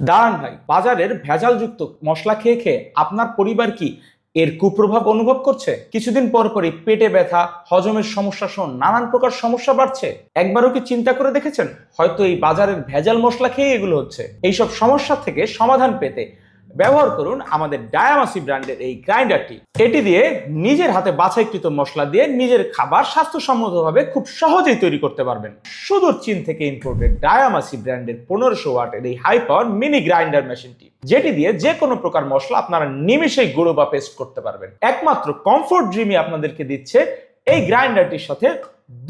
দাঁড়ান ভাই, বাজারের ভেজালযুক্ত মশলা খেয়ে খেয়ে আপনার পরিবার কি এর কুপ্রভাব অনুভব করছে? কিছুদিন পর পরই পেটে ব্যথা, হজমের সমস্যা সহ নানান প্রকার সমস্যা বাড়ছে। একবারও কি চিন্তা করে দেখেছেন? হয়তো এই বাজারের ভেজাল মশলা খেয়ে এগুলো হচ্ছে। এইসব সমস্যা থেকে সমাধান পেতে ব্যবহার করুন আমাদের ডায়ামাসি ব্র্যান্ডের এই গ্রাইন্ডারটি। এটি দিয়ে নিজের হাতে বাছাইকৃত মশলা দিয়ে নিজের খাবার স্বাস্থ্যসম্মতভাবে খুব সহজেই তৈরি করতে পারবেন। সুদূর চীন থেকে ইম্পোর্টেড ডায়ামাসি ব্র্যান্ডের পনেরোশো ওয়াটের এই হাই পাওয়ার মিনি গ্রাইন্ডার মেশিনটি, যেটি দিয়ে যে কোনো প্রকার মশলা আপনারা নিমেষেই গুঁড়ো বা পেস্ট করতে পারবেন। একমাত্র কমফোর্ট ড্রিমই আপনাদেরকে দিচ্ছে এই গ্রাইন্ডারটির সাথে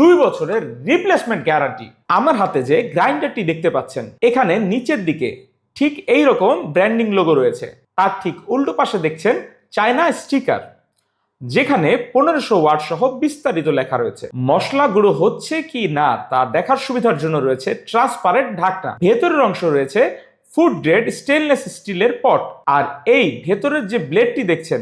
দুই বছরের রিপ্লেসমেন্ট গ্যারান্টি আমার হাতে যে গ্রাইন্ডারটি দেখতে পাচ্ছেন, এখানে নিচের দিকে ঠিক এই রকম ব্র্যান্ডিং লোগো রয়েছে। তার ঠিক উল্টো পাশে দেখছেন চায়না স্টিকার, যেখানে পনেরোশো ওয়াট সহ বিস্তারিত লেখা রয়েছে। মশলা গুঁড়ো হচ্ছে কি না তা দেখার সুবিধার জন্য রয়েছে ট্রান্সপারেন্ট ঢাকনা। ভেতরের অংশ রয়েছে ফুড গ্রেড স্টেনলেস স্টিলের পট। আর এই ভেতরের যে ব্লেডটি দেখছেন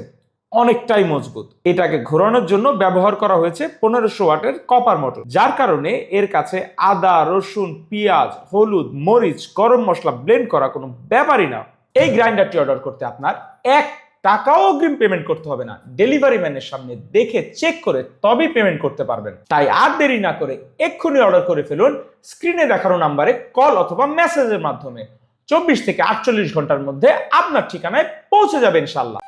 অনেকটাই মজবুত। এটাকে ঘোরানোর জন্য ব্যবহার করা হয়েছে পনেরোশো ওয়াটের কপার মোটর, যার কারণে এর কাছে আদা, রসুন, পেঁয়াজ, হলুদ, মরিচ, গরম মশলা ব্লেন্ড করা কোনো ব্যাপারই না। এই গ্রাইন্ডারটি অর্ডার করতে আপনার এক টাকাও অগ্রিম পেমেন্ট করতে হবে না। ডেলিভারি ম্যানের সামনে দেখে চেক করে তবেই পেমেন্ট করতে পারবেন। তাই আর দেরি না করে এক্ষুনি অর্ডার করে ফেলুন। স্ক্রিনে দেখানো নাম্বারে কল অথবা মেসেজের মাধ্যমে। চব্বিশ থেকে আটচল্লিশ ঘণ্টার মধ্যে আপনার ঠিকানায় পৌঁছে যাবে ইনশাল্লাহ